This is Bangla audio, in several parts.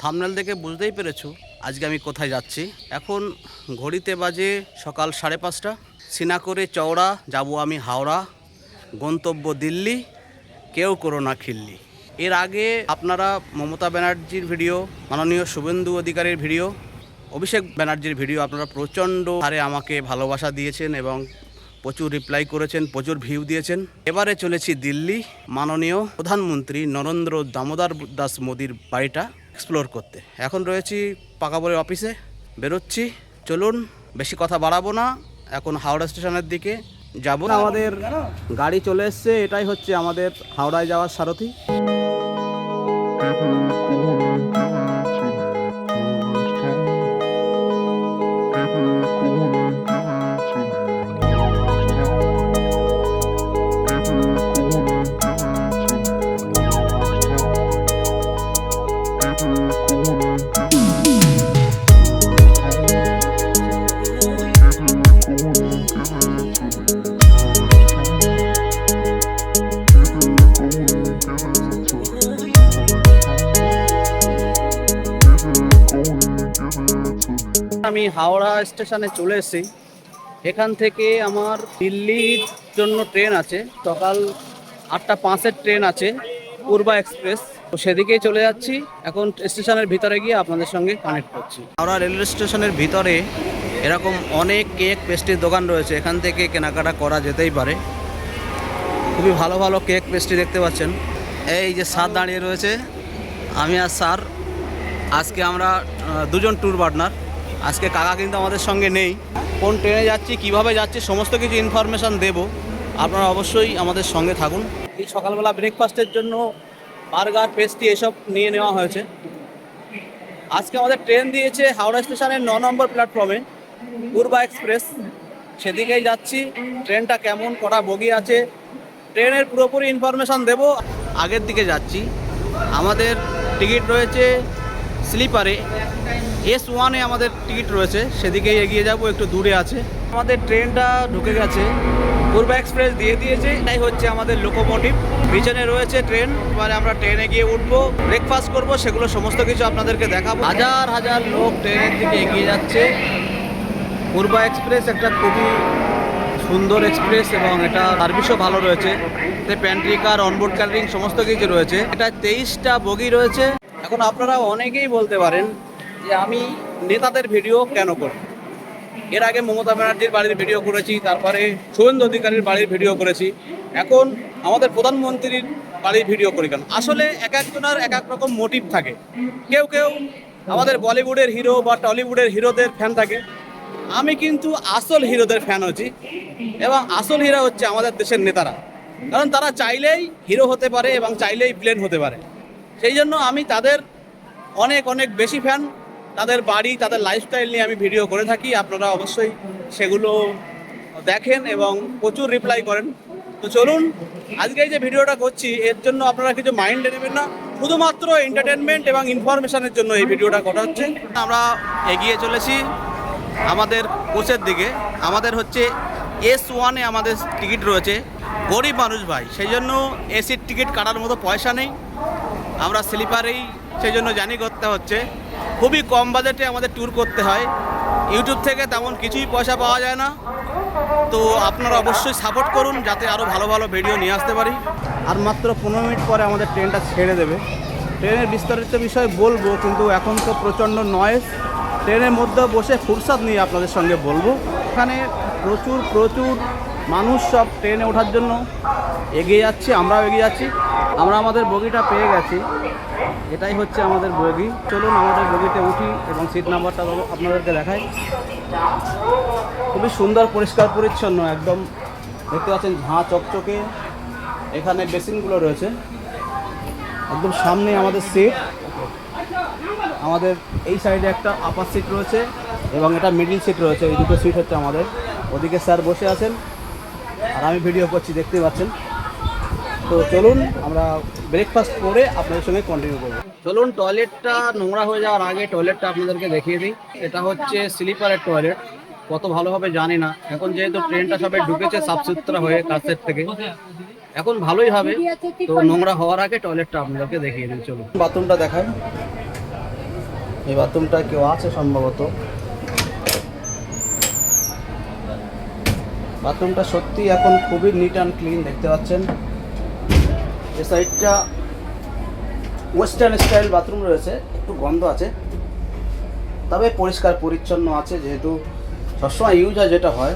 থামনেল দেখে বুঝতেই পেরেছ আজকে আমি কোথায় যাচ্ছি। এখন ঘড়িতে বাজে সকাল সাড়ে পাঁচটা। সিনা করে চওড়া, যাব আমি হাওড়া। গন্তব্য দিল্লি, কেউ করো না খিল্লি। এর আগে আপনারা মমতা ব্যানার্জির ভিডিও, মাননীয় শুভেন্দু অধিকারীর ভিডিও, অভিষেক ব্যানার্জির ভিডিও আপনারা প্রচণ্ড হারে আমাকে ভালোবাসা দিয়েছেন এবং প্রচুর রিপ্লাই করেছেন, প্রচুর ভিউ দিয়েছেন। এবারে চলেছি দিল্লি। মাননীয় প্রধানমন্ত্রী নরেন্দ্র দামোদর দাস মোদির বাড়িটা। এক্সপ্লোর করতে। এখন রয়েছি পাকাবরের অফিসে বেরোচ্ছি। চলুন, বেশি কথা বাড়াবো না। এখন হাওড়া স্টেশনের দিকে যাব। আমাদের গাড়ি চলে এসছে। এটাই হচ্ছে আমাদের হাওড়ায় যাওয়ার সারথি। আমি হাওড়া স্টেশনে চলে এসেছি। এখান থেকে আমার দিল্লির জন্য ট্রেন আছে। সকাল আটটা পাঁচের ট্রেন আছে, পূর্বা এক্সপ্রেস। তো সেদিকেই চলে যাচ্ছি। এখন স্টেশনের ভিতরে গিয়ে আপনাদের সঙ্গে কানেক্ট করছি। হাওড়া রেলওয়ে স্টেশনের ভিতরে এরকম অনেক কেক পেস্ট্রির দোকান রয়েছে। এখান থেকে কেনাকাটা করা যেতেই পারে। খুবই ভালো ভালো কেক পেস্ট্রি দেখতে পাচ্ছেন। এই যে স্যার দাঁড়িয়ে রয়েছে, আমি আর স্যার। আজকে আমরা দুজন ট্যুর পার্টনার আজকে কাকা কিন্তু আমাদের সঙ্গে নেই। কোন ট্রেনে যাচ্ছি, কীভাবে যাচ্ছি, সমস্ত কিছু ইনফরমেশান দেব। আপনারা অবশ্যই আমাদের সঙ্গে থাকুন। এই সকালবেলা ব্রেকফাস্টের জন্য বার্গার পেস্ট্রি এসব নিয়ে নেওয়া হয়েছে। আজকে আমাদের ট্রেন দিয়েছে হাওড়া স্টেশনের ন নম্বর প্ল্যাটফর্মে পূর্বা এক্সপ্রেস সেদিকেই যাচ্ছি। ট্রেনটা কেমন, কটা বগি আছে, ট্রেনের পুরোপুরি ইনফরমেশান দেব। আগের দিকে যাচ্ছি। আমাদের টিকিট রয়েছে স্লিপারে এস ওয়ানে আমাদের টিকিট রয়েছে, সেদিকেই এগিয়ে যাব, একটু দূরে আছে। আমাদের ট্রেনটা ঢুকে গেছে, পূর্বা এক্সপ্রেস দিয়ে দিয়েছে, এটাই হচ্ছে আমাদের লোকোমোটিভ। পিছনে রয়েছে ট্রেন, এবারে আমরা ট্রেনে গিয়ে উঠবো ব্রেকফাস্ট করব, সেগুলো সমস্ত কিছু আপনাদেরকে দেখাবো। হাজার হাজার লোক ট্রেনের দিকে এগিয়ে যাচ্ছে। পূর্বা এক্সপ্রেস একটা খুবই সুন্দর এক্সপ্রেস এবং এটা সার্ভিসও ভালো রয়েছে। এতে প্যান্ট্রি কার অনবোর্ড ক্যাটারিং সমস্ত কিছু রয়েছে। এটা তেইশটা বগি রয়েছে। এখন আপনারা অনেকেই বলতে পারেন যে আমি নেতাদের ভিডিও কেন করি? এর আগে মমতা ব্যানার্জির বাড়ির ভিডিও করেছি, তারপরে শুভেন্দু অধিকারীর বাড়ির ভিডিও করেছি। এখন আমাদের প্রধানমন্ত্রীর বাড়ির ভিডিও করি কেন? আসলে এক একজনের এক এক রকম মোটিভ থাকে। কেউ কেউ আমাদের বলিউডের হিরো বা টলিউডের হিরোদের ফ্যান থাকে। আমি কিন্তু আসল হিরোদের ফ্যান হচ্ছি এবং আসল হিরো হচ্ছে আমাদের দেশের নেতারা। কারণ তারা চাইলেই হিরো হতে পারে এবং চাইলেই প্লেন হতে পারে। সেই জন্য আমি তাদের অনেক অনেক বেশি ফ্যান তাদের বাড়ি, তাদের লাইফস্টাইল নিয়ে আমি ভিডিও করে থাকি। আপনারা অবশ্যই সেগুলো দেখেন এবং প্রচুর রিপ্লাই করেন। তো চলুন, আজকে যে ভিডিওটা করছি, এর জন্য আপনারা কিছু মাইন্ডে নেবেন না। শুধুমাত্র এন্টারটেনমেন্ট এবং ইনফরমেশনের জন্য এই ভিডিওটা করা হচ্ছে। আমরা এগিয়ে চলেছি আমাদের কোচের দিকে। আমাদের হচ্ছে এস ওয়ানে আমাদের টিকিট রয়েছে। গরিব মানুষ ভাই সেই জন্য এসির টিকিট কাটার মতো পয়সা নেই। আমরা স্লিপারেই সেই জন্য জানি করতে হচ্ছে। খুবই কম বাজেটে আমাদের ট্যুর করতে হয়। ইউটিউব থেকে তেমন কিছুই পয়সা পাওয়া যায় না। তো আপনারা অবশ্যই সাপোর্ট করুন যাতে আরও ভালো ভালো ভিডিও নিয়ে আসতে পারি। আর মাত্র পনেরো মিনিট পরে আমাদের ট্রেনটা ছেড়ে দেবে। ট্রেনের বিস্তারিত বিষয় বলব, কিন্তু এখন তো প্রচণ্ড নয়েজ ট্রেনের মধ্যে বসে ফুরসাদ নিয়ে আপনাদের সঙ্গে বলব। এখানে প্রচুর প্রচুর মানুষ সব ট্রেনে ওঠার জন্য এগিয়ে যাচ্ছে, আমরাও এগিয়ে যাচ্ছি। আমরা আমাদের বগিটা পেয়ে গেছি। এটাই হচ্ছে আমাদের বগি। চলুন আমাদের বগিতে উঠি এবং সিট নাম্বারটা আপনাদেরকে দেখাই। খুবই সুন্দর, পরিষ্কার, পরিচ্ছন্ন, একদম দেখতে পাচ্ছেন ঝাঁ চকচকে। এখানে বেসিনগুলো রয়েছে। একদম সামনে আমাদের সিট আমাদের এই সাইডে একটা আপার সিট রয়েছে এবং এটা মিডিল সিট রয়েছে। এই দুটো সিট হচ্ছে আমাদের। ওদিকে স্যার বসে আছেন। আর আমি ভিডিও করছি দেখতে পাচ্ছেন। তো চলুন আমরা ব্রেকফাস্ট করে আপনাদের সঙ্গে কন্টিনিউ করব। চলুন টয়লেটটা নোংরা হয়ে যাওয়ার আগে টয়লেটটা আপনাদেরকে দেখিয়ে দিই। এটা হচ্ছে স্লিপারের টয়লেট কত ভালোভাবে জানি না। এখন যেহেতু ট্রেনটা সবে ঢুকেছে সাফ সুতরা হয়ে কাছের থেকে। এখন ভালোই হবে। তো নোংরা হওয়ার আগে টয়লেটটা আপনাদেরকে দেখিয়ে দিই চলুন। বাথরুমটা দেখান। এই বাথরুমটা কেউ আছে সম্ভবত? বাথরুমটা সত্যি এখন খুবই নিট অ্যান্ড ক্লিন দেখতে পাচ্ছেন। এ সাইডটা ওয়েস্টার্ন স্টাইল বাথরুম রয়েছে, একটু গন্ধ আছে, তবে পরিষ্কার পরিচ্ছন্ন আছে যেহেতু সবসময় ইউজ হয় যেটা হয়।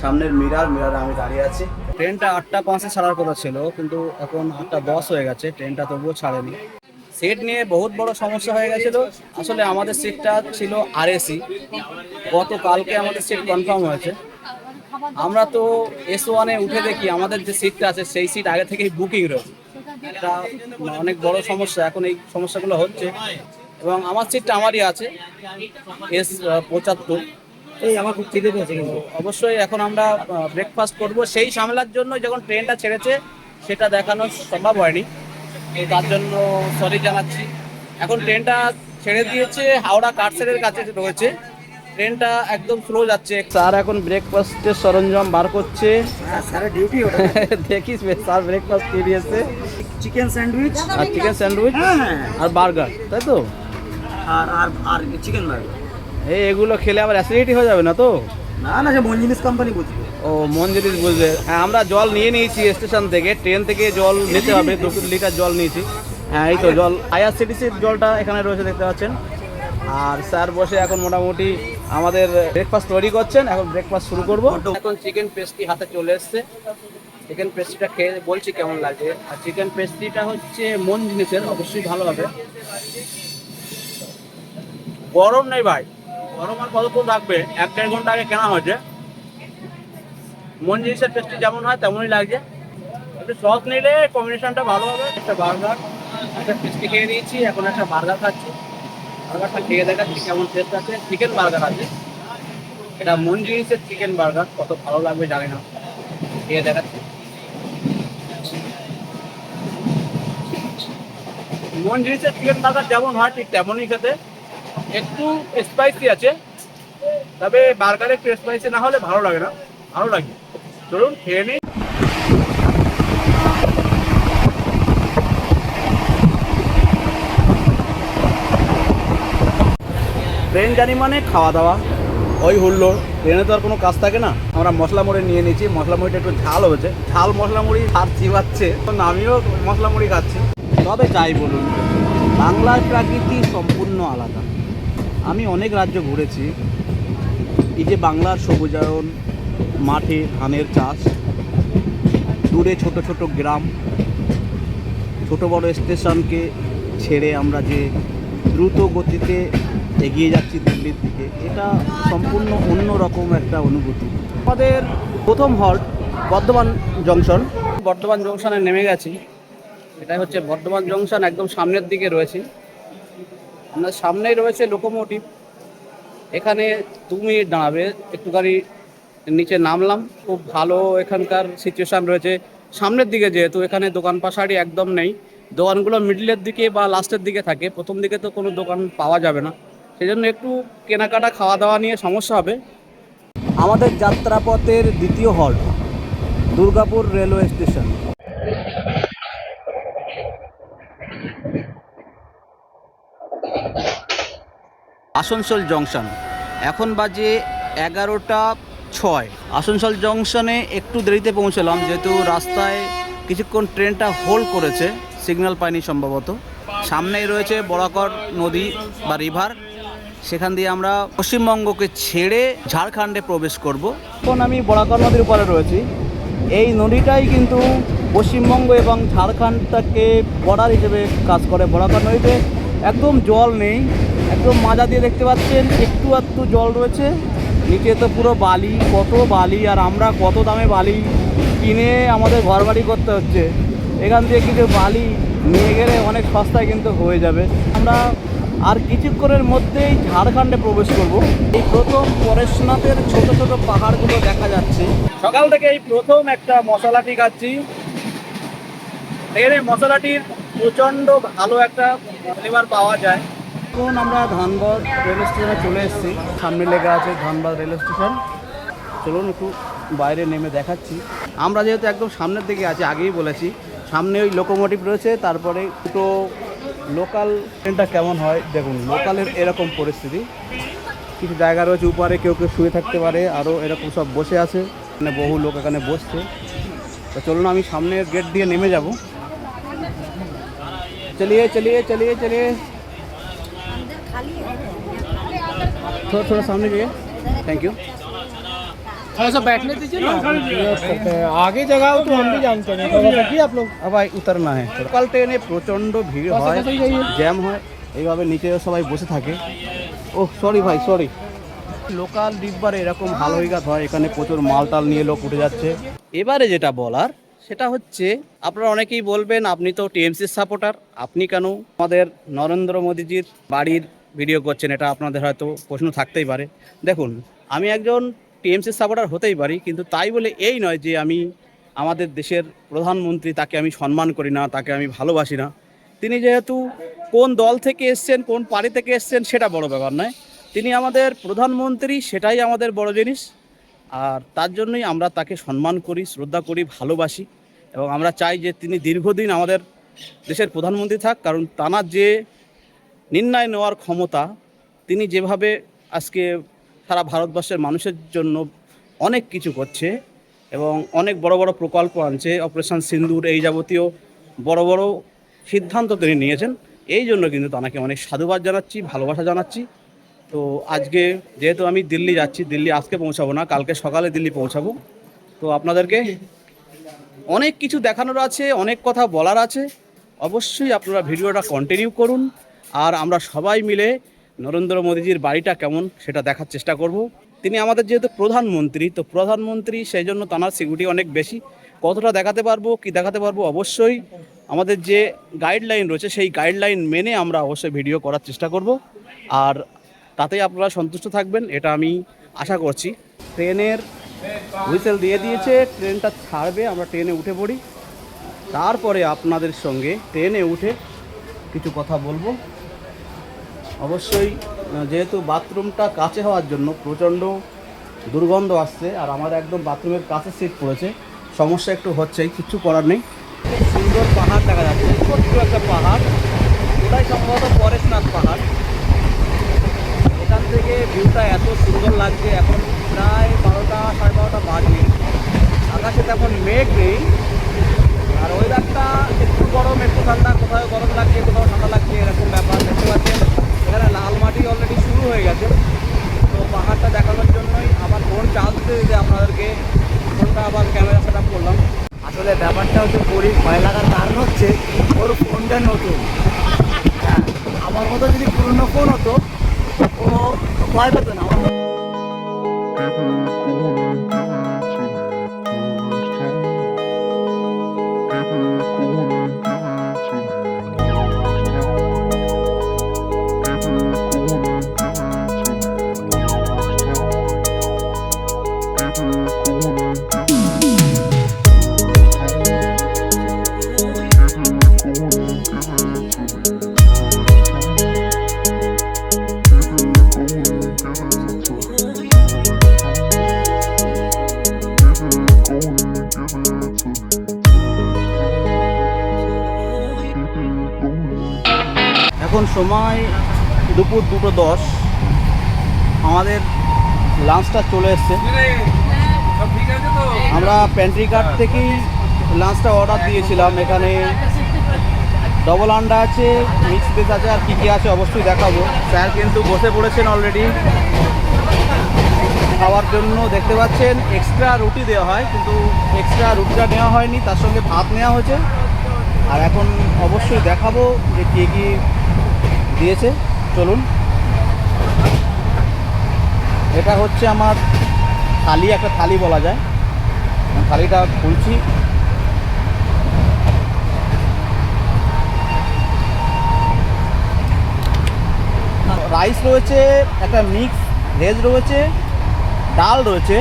সামনের মিরার মিরারে আমি দাঁড়িয়ে আছি। ট্রেনটা আটটা পাঁচে ছাড়ার কথা ছিল, কিন্তু এখন আটটা দশ হয়ে গেছে ট্রেনটা তবুও ছাড়েনি। সিট নিয়ে বহুত বড় সমস্যা হয়ে গেছিল। আসলে আমাদের সিটটা ছিল আর আরএসি গতকালকে আমাদের সিট কনফার্ম হয়েছে। আমরা তো এস ওয়ানে উঠে দেখি আমাদের যে সিটটা আছে সেই সিট আগে থেকেই বুকিং রয়েছে। এটা অনেক বড় সমস্যা এখন এই সমস্যাগুলো হচ্ছে। এবং আমার সিটটা আমারই আছে এস পঁচাত্তর। এই আমার খুব খিদে পেয়েছে কিন্তু। অবশ্যই এখন আমরা ব্রেকফাস্ট করব। সেই ঝামেলার জন্য যখন ট্রেনটা ছেড়েছে সেটা দেখানো সম্ভব হয়নি। তার জন্য সরি জানাচ্ছি। এখন ট্রেনটা ছেড়ে দিয়েছে হাওড়া কাটসেলের কাছে রয়েছে। ট্রেনটা একদম স্লো যাচ্ছে। স্যার এখন ব্রেকফাস্টের সরঞ্জাম বার করছে। স্যারের ডিউটি ওটা। দেখিস স্যার ব্রেকফাস্ট দিয়ে দিয়েছে? চিকেন স্যান্ডউইচ আর চিকেন স্যান্ডউইচ হ্যাঁ আর বার্গার তাই তো? আর আর আর চিকেন বার্গার এই এগুলো খেলে আবার অ্যাসিডিটি হয়ে যাবে না তো? না না সে মঞ্জিনিস কোম্পানি বুঝবে। ও মন জিনিস বুঝবে। হ্যাঁ আমরা জল নিয়ে নিয়েছি স্টেশন থেকে। ট্রেন থেকে জল নিতে হবে। দু লিটার জল নিয়েছি। হ্যাঁ এই তো জল আইআরসিটিসির জলটা এখানে রয়েছে দেখতে পাচ্ছেন। আর স্যার বসে এখন মোটামুটি আমাদের ব্রেকফাস্ট তৈরি করছেন, এখন ব্রেকফাস্ট শুরু করব। এখন চিকেন পেস্টি হাতে চলে এসছে। চিকেন পেস্ট্রিটা খেয়ে বলছি কেমন লাগে। আর চিকেন পেস্ট্রিটা হচ্ছে মন জিনিসের, অবশ্যই ভালো হবে। গরম নেই ভাই। গরম আর কতক্ষণ রাখবে? এক দেড় ঘণ্টা আগে কেনা হয়েছে। মন জিনিসের পেস্ট্রি যেমন হয় তেমনই লাগছে। একটু সস নিলে কম্বিনেশনটা ভালো হবে। একটা বার্গার একটা পেস্ট্রি খেয়ে নিয়েছি, এখন একটা বার্গার খাচ্ছি। বার্গারটা খেয়ে কেমন টেস্ট আছে? চিকেন বার্গার আছে। এটা চিকেন বার্গার কত ভালো লাগবে জানি না। খেয়ে দেখাচ্ছি। চিকেন বার্গার যেমন হয়, ঠিক তেমনই খেতে। একটু স্পাইসি আছে, তবে বার্গারে একটু স্পাইসি না হলে ভালো লাগে না। ভালো লাগে। চলুন, খেয়ে নিই ট্রেন জানি মানে খাওয়া দাওয়া। ওই হুল্লোড়। ট্রেনে তো আর কোনো কাজ থাকে না। আমরা মশলা মুড়ি নিয়ে নিয়েছি। মশলা মুড়িটা একটু ঝাল হয়েছে। ঝাল মশলা মুড়ি আর চিবাচ্ছে। তো আমিও মশলা মুড়ি খাচ্ছি। তবে যাই বলুন, বাংলার প্রাকৃতি সম্পূর্ণ আলাদা। আমি অনেক রাজ্য ঘুরেছি। এই যে বাংলার সবুজায়ন, মাঠে ধানের চাষ, দূরে ছোট ছোট গ্রাম, ছোট বড় স্টেশনকে ছেড়ে আমরা যে দ্রুত গতিতে এগিয়ে যাচ্ছি দিল্লির দিকে, এটা সম্পূর্ণ অন্য রকম একটা অনুভূতি। আমাদের প্রথম হল্ট, বর্ধমান জংশন। বর্ধমান জংশনে নেমে গেছি। এটাই হচ্ছে বর্ধমান জংশন, একদম সামনের দিকে রয়েছে। আমরা সামনেই রয়েছে লোকোমোটিভ এখানে দু মিনিট দাঁড়াবে, একটুখানি নিচে নামলাম। খুব ভালো এখানকার সিচুয়েশান রয়েছে। সামনের দিকে যেহেতু, এখানে দোকান পাশাড়ি একদম নেই। দোকানগুলো মিডলের দিকে বা লাস্টের দিকে থাকে। প্রথম দিকে তো কোনো দোকান পাওয়া যাবে না। সেই জন্য একটু কেনাকাটা খাওয়া দাওয়া নিয়ে সমস্যা হবে। আমাদের যাত্রাপথের দ্বিতীয় halt Durgapur railway station. Asansol junction. এখন বাজে এগারোটা ছয়। আসানসোল জংশনে একটু দেরিতে পৌঁছলাম যেহেতু রাস্তায় কিছুক্ষণ ট্রেনটা হোল্ড করেছে সিগন্যাল পায়নি সম্ভবত। সামনেই রয়েছে বরাকর নদী বা রিভার। সেখান দিয়ে আমরা পশ্চিমবঙ্গকে ছেড়ে ঝাড়খণ্ডে প্রবেশ করব। এখন আমি বরাকর নদীর উপরে রয়েছি। এই নদীটাই কিন্তু পশ্চিমবঙ্গ এবং ঝাড়খণ্ডটাকে বর্ডার হিসেবে কাজ করে। বরাকর নদীতে একদম জল নেই। একদম মাজা দিয়ে দেখতে পাচ্ছেন, একটু একটু জল রয়েছে। নিচে তো পুরো বালি, কত বালি, আর আমরা কত দামে বালি কিনে আমাদের ঘরবাড়ি করতে হচ্ছে। এখান থেকে কিছু বালি নিয়ে গেলে অনেক সস্তায় কিন্তু হয়ে যাবে। আমরা আর কিছুক্ষণের মধ্যেই ঝাড়খণ্ডে প্রবেশ করব। এই প্রথম পরেশনাথের ছোট ছোট পাহাড়গুলো দেখা যাচ্ছে। সকাল থেকে এই প্রথম একটা মশলাটি খাচ্ছি। এখানে মশলাটির প্রচণ্ড ভালো একটা ফ্লেভার পাওয়া যায়। এখন আমরা ধানবাদ রেল স্টেশনে চলে এসেছি। সামনে লেখা আছে ধানবাদ রেল স্টেশন। চলুন একটু বাইরে নেমে দেখাচ্ছি। আমরা যেহেতু একদম সামনের দিকে আছি, আগেই বলেছি, সামনে ওই লোকোমোটিভ রয়েছে, তারপরে দুটো লোকাল ট্রেনটা কেমন হয় দেখুন লোকালের এরকম পরিস্থিতি কিছু জায়গা রয়েছে উপরে কেউ কেউ শুয়ে থাকতে পারে আরও এরকম সব বসে আছে মানে বহু লোক এখানে বসছে তো চলুন আমি সামনের গেট দিয়ে নেমে যাব চলিয়ে চলিয়ে চলিয়ে চলিয়ে थोड़ा थोड़ा सामने जाइए थैंक यू थोड़ा सा बैठने दीजिए ना आगे जगह हो तो हम भी जानते हैं थोड़ा बैठिए आप लोग अब भाई उतरना है লোকাল ট্রেনে প্রচণ্ড ভিড় হয় জ্যাম হয় এইভাবে নিচে সবাই বসে থাকে ও সরি ভাই সরি লোকাল ডিব্বারে এরকম হাল হইগাত হয় এখানে প্রচুর মালটাল নিয়ে লোক উঠে যাচ্ছে এবারে যেটা বলার সেটা হচ্ছে আপনারা অনেকেই বলবেন আপনি তো টিএমসির সাপোর্টার আপনি কেন আমাদের নরেন্দ্র মোদীজির বাড়ির ভিডিও করছেন এটা আপনাদের হয়তো প্রশ্ন থাকতেই পারে দেখুন আমি একজন টিএমসির সাপোর্টার হতেই পারি, কিন্তু তাই বলে এই নয় যে আমি আমাদের দেশের প্রধানমন্ত্রী তাকে আমি সম্মান করি না, তাকে আমি ভালোবাসি না। তিনি যেহেতু কোন দল থেকে এসছেন, কোন পার্টি থেকে এসছেন সেটা বড় ব্যাপার নয়। তিনি আমাদের প্রধানমন্ত্রী, সেটাই আমাদের বড় জিনিস। আর তার জন্যই আমরা তাকে সম্মান করি, শ্রদ্ধা করি, ভালোবাসি। এবং আমরা চাই যে তিনি দীর্ঘদিন আমাদের দেশের প্রধানমন্ত্রী থাক, কারণ তানার যে নির্ণয় নেওয়ার ক্ষমতা, তিনি যেভাবে আজকে সারা ভারতবর্ষের মানুষের জন্য অনেক কিছু করছে এবং অনেক বড় বড় প্রকল্প আনছে অপারেশন সিন্দুর এই যাবতীয় বড় বড় সিদ্ধান্ত তিনি নিয়েছেন। এই জন্য কিন্তু তাকে অনেক সাধুবাদ জানাচ্ছি, ভালোবাসা জানাচ্ছি। তো আজকে যেহেতু আমি দিল্লি যাচ্ছি, দিল্লি আজকে পৌঁছাবো না, কালকে সকালে দিল্লি পৌঁছাবো। তো আপনাদেরকে অনেক কিছু দেখানোর আছে, অনেক কথা বলার আছে। অবশ্যই আপনারা ভিডিওটা কন্টিনিউ করুন। আর আমরা সবাই মিলে নরেন্দ্র মোদীজির বাড়িটা কেমন সেটা দেখার চেষ্টা করব। তিনি আমাদের যেহেতু প্রধানমন্ত্রী, তো প্রধানমন্ত্রী সেই জন্য তার সিকিউরিটি অনেক বেশি। কতটা দেখাতে পারব, কি দেখাতে পারব অবশ্যই আমাদের যে গাইডলাইন রয়েছে সেই গাইডলাইন মেনে আমরা অবশ্যই ভিডিও করার চেষ্টা করব। আর তাতেই আপনারা সন্তুষ্ট থাকবেন, এটা আমি আশা করছি। ট্রেনের হুইসেল দিয়ে দিয়েছে, ট্রেনটা ছাড়বে, আমরা ট্রেনে উঠে পড়ি। তারপরে আপনাদের সঙ্গে ট্রেনে উঠে কিছু কথা বলব। অবশ্যই যেহেতু বাথরুমটা কাছে হওয়ার জন্য প্রচণ্ড দুর্গন্ধ আসছে আর আমার একদম বাথরুমের কাছে সিট পড়েছে। সমস্যা একটু হচ্ছেই, কিছু করার নেই। সুন্দর পাহাড় দেখা যাচ্ছে, ছোট্ট একটা পাহাড়। ওটাই সম্ভবত পরেশনাথ পাহাড়। এখান থেকে ভিউটা এত সুন্দর লাগছে, এখন প্রায় বারোটা, সাড়ে বারোটা বাজে আকাশে তেমন মেঘ নেই, আর ওয়েদারটা একটু গরম, একটু ঠান্ডা, কোথাও গরম লাগছে, কোথাও ঠান্ডা লাগছে, এরকম ব্যাপার। দেখতে পাচ্ছেন? এখানে লাল মাটি অলরেডি শুরু হয়ে গেছে। তো পাহাড়টা দেখানোর জন্যই আবার ফোন চার্জ দিতে আপনাদেরকে ফোনটা আবার ক্যামেরা সেট আপ করলাম। আসলে ব্যাপারটা হচ্ছে পরির ভয় লাগার কারণ হচ্ছে ওর ফোনটা নতুন। হ্যাঁ, আমার মতো যদি পুরনো ফোন হতো ও ভয় পেতো না। সময় দুপুর দুটো দশ। আমাদের লাঞ্চটা চলে এসছে। আমরা প্যান্ট্রি কার্ড থেকেই লাঞ্চটা অর্ডার দিয়েছিলাম। এখানে ডবল আন্ডা আছে মিক্স ভেজ আছে, আর কী কী আছে অবশ্যই দেখাবো। স্যার কিন্তু বসে পড়েছেন অলরেডি খাওয়ার জন্য দেখতে পাচ্ছেন এক্সট্রা রুটি দেওয়া হয়, কিন্তু এক্সট্রা রুটিটা নেওয়া হয়নি, তার সঙ্গে ভাত নেওয়া হয়েছে। আর এখন অবশ্যই দেখাবো যে কী কী দিয়েছে, চলুন। এটা হচ্ছে আমার থালি, একটা থালি বলা যায়। থালিটা খুলছি। রাইস রয়েছে, একটা মিক্স ভেজ রয়েছে, ডাল রয়েছে।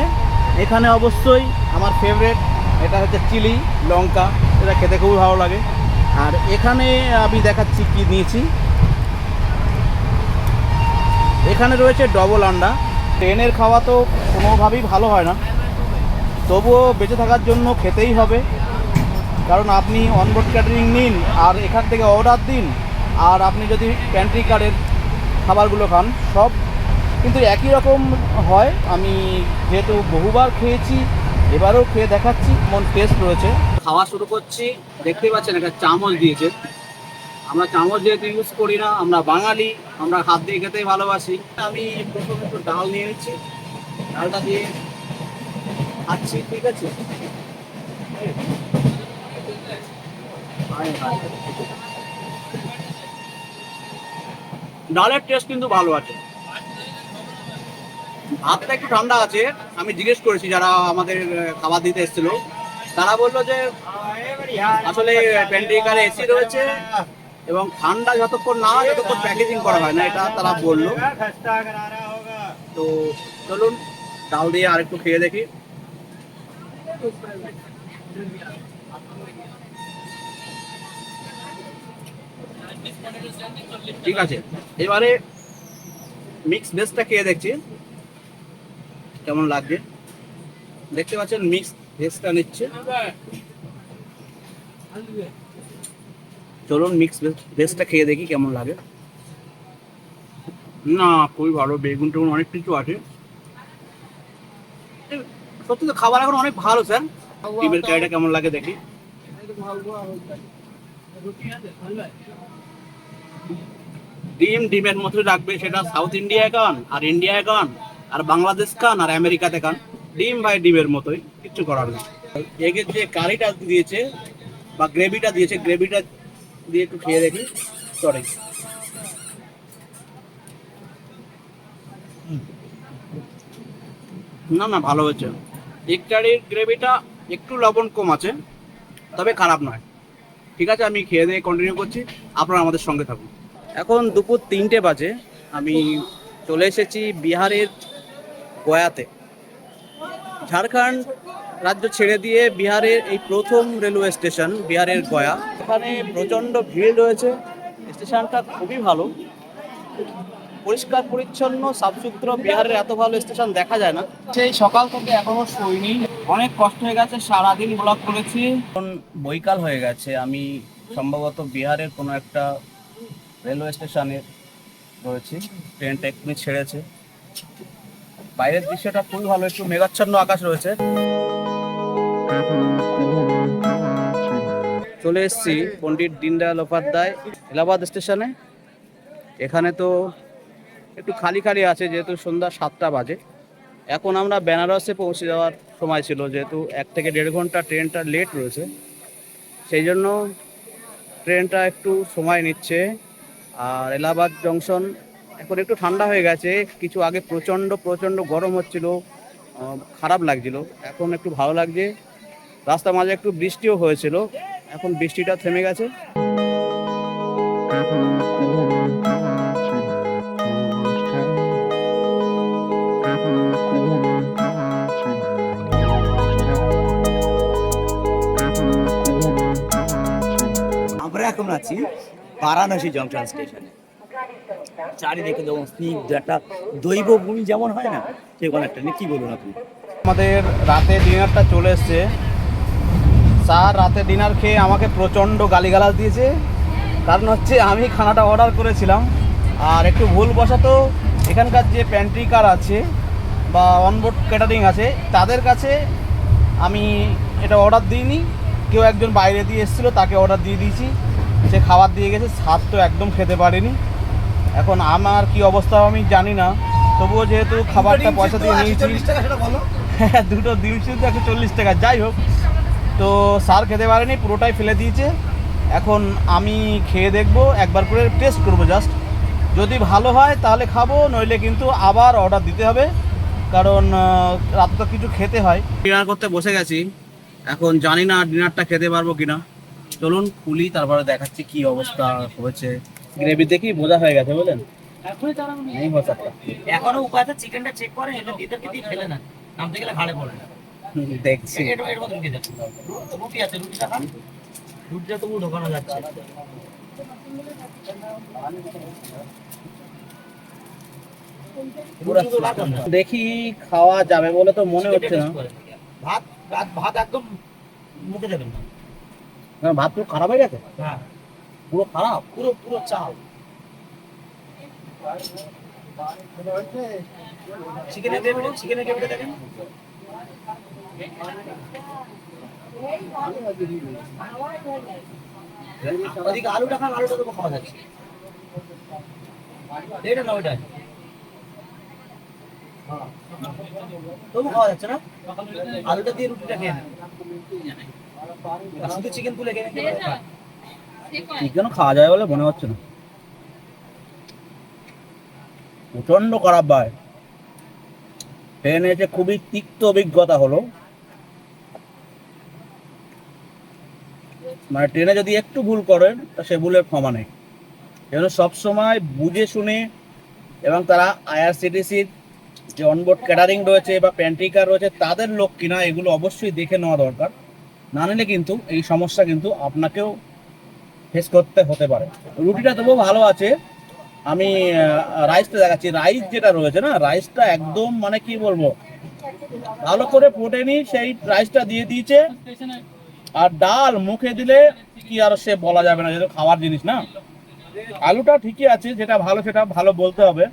এখানে অবশ্যই আমার ফেভারেট এটা হচ্ছে চিলি লঙ্কা। এটা খেতে খুবই ভালো লাগে। আর এখানে আমি দেখাচ্ছি কি নিয়েছি। এখানে রয়েছে ডবল আন্ডা। ট্রেনের খাওয়া তো কোনোভাবেই ভালো হয় না। তবুও বেঁচে থাকার জন্য খেতেই হবে। কারণ আপনি অনবোর্ড ক্যাটারিং নিন আর এখান থেকে অর্ডার দিন। আর আপনি যদি প্যান্ট্রি কার্ডের খাবারগুলো খান, সব কিন্তু একই রকম হয়। আমি যেহেতু বহুবার খেয়েছি, এবারেও খেয়ে দেখাচ্ছি মন টেস্ট রয়েছে। খাওয়া শুরু করছি দেখতেই পাচ্ছেন একটা চামচ দিয়েছে। আমরা চামচ যেহেতু ইউজ করি না, আমরা বাঙালি, আমরা হাত দিয়ে খেতেই ভালোবাসি। আমি প্রথমে একটু ডাল নিয়ে নিচ্ছি, ডালটা দিয়ে খাচ্ছি, ঠিক আছে। ডালের টেস্ট কিন্তু ভালো আছে। ভাতটা একটু ঠান্ডা আছে, আমি জিজ্ঞেস করেছি যারা আমাদের খাবার দিতে এসেছিল। তারা বলল যে, আসলে প্যান্ট্রিকারে এসি রয়েছে। এবং ঠান্ডা যতক্ষণ না ততক্ষণ প্যাকেজিং করা হয় না, এটা তারা বলল। তো চলুন, ডাল দিয়ে আরেকটু খেয়ে দেখি। ঠিক আছে, এবারে মিক্স ভেজটা খেয়ে দেখছি। কেমন লাগবে দেখতে পাচ্ছেন মিক্স ভেজটা নিচ্ছে। চলুন মিক্স ভেজটা খেয়ে দেখি কেমন লাগে। না খুবই ভালো বেগুন টেগুন অনেক কিছু আছে। সত্যি তো খাবার এখন অনেক ভালো স্যার ডিমের কারিটা কেমন লাগে দেখি। ডিম ডিমের মতো রাখবে সেটা সাউথ ইন্ডিয়া খান আর ইন্ডিয়া খান আর বাংলাদেশ খান আর আমেরিকাতে খান। ডিম ভাই ডিমের মতোই কিচ্ছু করার নেই। এগের যে কারিটা দিয়েছে বা গ্রেভিটা দিয়েছে গ্রেভিটা দিয়ে একটু খেয়ে দেখি সরি না না ভালো হয়েছে। কারির গ্রেভিটা একটু লবণ কম আছে তবে খারাপ নয়। ঠিক আছে আমি খেয়ে দিয়ে কন্টিনিউ করছি। আপনারা আমাদের সঙ্গে থাকুন। এখন দুপুর তিনটে বাজে আমি চলে এসেছি বিহারের গয়াতে। ঝাড়খণ্ড রাজ্য ছেড়ে দিয়ে বিহারের এই প্রথম রেলওয়ে স্টেশন বিহারের গয়া। এখানে প্রচণ্ড ভিড় রয়েছে। স্টেশনটা খুবই ভালো। পরিষ্কার, পরিচ্ছন্ন, সাফসুতরো, বিহারের এত ভালো স্টেশন দেখা যায় না। সেই সকাল থেকে এখনও শোয়নি অনেক কষ্ট হয়ে গেছে, সারাদিন ব্লক করেছি। এখন বৈকাল হয়ে গেছে। আমি সম্ভবত বিহারের কোনো একটা রেলওয়ে স্টেশনে রয়েছি। ট্রেনটা এক্ষুনি ছেড়েছে। বাইরের দৃশ্যটা খুবই ভালো। একটু মেঘাচ্ছন্ন আকাশ রয়েছে। চলে এসেছি পণ্ডিত দীনদয়াল উপাধ্যায় এলাহাবাদ স্টেশনে। এখানে তো একটু খালি খালি আছে, যেহেতু সন্ধ্যা সাতটা বাজে। এখন আমরা বেনারসে পৌঁছে যাওয়ার সময় ছিল, যেহেতু এক থেকে দেড় ঘণ্টা ট্রেনটা লেট রয়েছে। সেই জন্য ট্রেনটা একটু সময় নিচ্ছে। আর এলাহাবাদ জংশন এখন একটু ঠান্ডা হয়ে গেছে, কিছু আগে প্রচণ্ড প্রচণ্ড গরম হচ্ছিল খারাপ লাগছিল। এখন একটু ভালো লাগছে। রাস্তার মাঝে একটু বৃষ্টিও হয়েছিল। এখন বৃষ্টিটা থেমে গেছে। আমরা এখন আছি বারাণসী জংশন স্টেশনে। চারিদিকে যেমন স্নিগ্ধ একটা দৈব ভূমি যেমন হয় না সেরকম একটা নিয়ে কি বলুন আপনি? আমাদের রাতে ডিনারটা চলে এসছে। স্যার রাতে ডিনার খেয়ে আমাকে প্রচণ্ড গালিগালাজ দিয়েছে। কারণ হচ্ছে আমি খানাটা অর্ডার করেছিলাম। আর একটু ভুল বশত এখানকার যে প্যান্ট্রি কার আছে বা অনবোর্ড ক্যাটারিং আছে তাদের কাছে আমি এটা অর্ডার দিইনি। কেউ একজন বাইরে দিয়ে এসেছিল তাকে অর্ডার দিয়ে দিয়েছি। সে খাবার দিয়ে গেছে স্বাদ তো একদম খেতে পারেনি। এখন আমার কি অবস্থা আমি জানি না। তবুও যেহেতু খাবারটা পয়সা দিয়ে নিয়েছি। হ্যাঁ দুটো ডিম সিদ্ধ একশো চল্লিশ টাকা। যাই হোক তো সার খেতে পারেনি পুরোটাই ফেলে দিয়েছে। এখন আমি খেয়ে দেখব একবার করে টেস্ট করব জাস্ট যদি ভালো হয় তাহলে খাব নইলে কিন্তু আবার অর্ডার দিতে হবে। কারণ রাতে কিছু খেতে হয়। ডিনার করতে বসে গেছি। এখন জানি না ডিনারটা খেতে পারব কিনা। চলুন খুলি তারপরে দেখাচ্ছি কি অবস্থা হয়েছে। গ্রেভি দেখি বোঝা হয়ে গেছে বলেন এখনও উপায়তে চিকেনটা চেক করে এটা দিতে দিতে ফেলে না। নামতে গেলে ঘাড়ে পড়ে না। দেখছি। এটা এর মধ্যে ঢুকে যাচ্ছে। রুটি আছে রুটিটা খান। রুটিটা তবু ঢোকানো যাচ্ছে। দেখি খাওয়া যাবে বলে তো মনে হচ্ছে না। ভাত ভাত ভাত একদম মুখে যাবেন না। না, ভাত পুরো খারাপ হয়ে গেছে? হ্যাঁ। পুরো খারাপ? পুরো পুরো চাল। চিকেনের চিকেনের দেখেন। ওদিকে আলুটা খান আলুটা তো খাওয়া যাচ্ছে। এটা না ওইটা তবু খাওয়া যাচ্ছে না? আলুটা দিয়ে রুটিটা খেয়ে নেন শুধু চিকেন তুলে খেয়ে চিকেনও খাওয়া যায় বলে মনে হচ্ছে না। প্রচণ্ড খারাপ ভাই। ট্রেনে এসে খুবই তিক্ত অভিজ্ঞতা হলো। মানে ট্রেনে যদি একটু ভুল করেন, তা সে ভুলের ক্ষমা নেই। এজন্য সবসময় বুঝে শুনে এবং তারা আইআরসিটিসির যে অনবোর্ড ক্যাটারিং রয়েছে বা প্যান্ট্রিকার রয়েছে, তাদের লোক কিনা এগুলো অবশ্যই দেখে নেওয়া দরকার। না নিলে কিন্তু এই সমস্যা কিন্তু আপনাকেও ফেস করতে হতে পারে। রুটিটা তবুও ভালো আছে। আমি রাইসটা দেখাচ্ছি। রাইস যেটা রয়েছে না রাইসটা একদম মানে কি বলব? ভালো করে ফোটেনি, সেই রাইসটা দিয়ে দিয়েছে। আর ডাল মুখে দিলে কি আর সে বলা যাবে না, যেহেতু খাওয়ার জিনিস না? আলুটা ঠিকই আছে, যেটা ভালো সেটা ভালো বলতে হবে।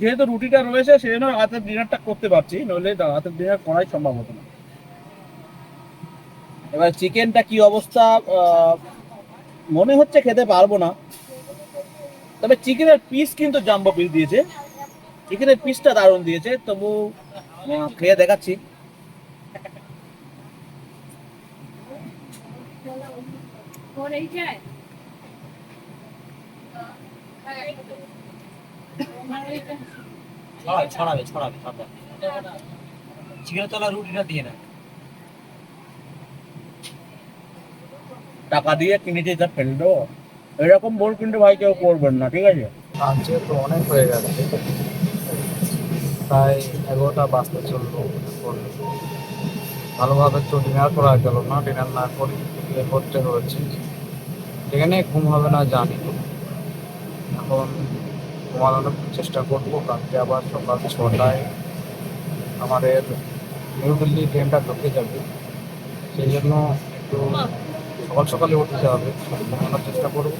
যেহেতু রুটিটা রয়েছে, সেজন্য রাতের ডিনারটা করতে পারছি, নইলে রাতের ডিনার করাই সম্ভব হতো না। এবার চিকেনটা কি অবস্থা মনে হচ্ছে খেতে পারব না। তবে চিকেনের পিস কিন্তু জাম্বো পিস দিয়েছে। চিকেনের পিসটা দারুণ দিয়েছে, তবু খেয়ে দেখাচ্ছি। ছড়াবে ছড়াবে ছড়াবে ছড়াবে চিকেনের রুটিটা দিয়ে না। টাকা দিয়ে কিনেছি তা ফেলে এরকম বল কিন্তু ভাই কেউ করবেন না ঠিক আছে? আজকে তো অনেক হয়ে যাচ্ছে প্রায় এগারোটা বাজতে চলল। ভালোভাবে তো ডিনার করা গেল না ডিনার না করে করতে হয়েছে এখানে ঘুম হবে না, জানি। এখন ঘুমানোর চেষ্টা করব, কালকে আবার সকাল ছটায় আমাদের নিউ দিল্লি ট্রেনটা ঢুকে যাবে। সেই জন্য একটু সকাল সকালে উঠতে হবে, ঘুমানোর চেষ্টা করব।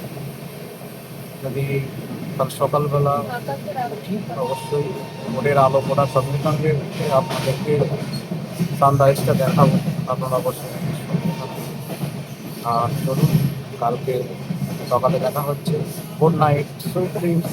যদি কাল সকালবেলা উঠি অবশ্যই ভোরের আলো পড়ার সঙ্গে সঙ্গে আপনাদেরকে সানরাইজটা দেখাবো, আপনারা অবশ্যই। আর চলুন। কালকে সকালে দেখা হচ্ছে। Good night sweet dreams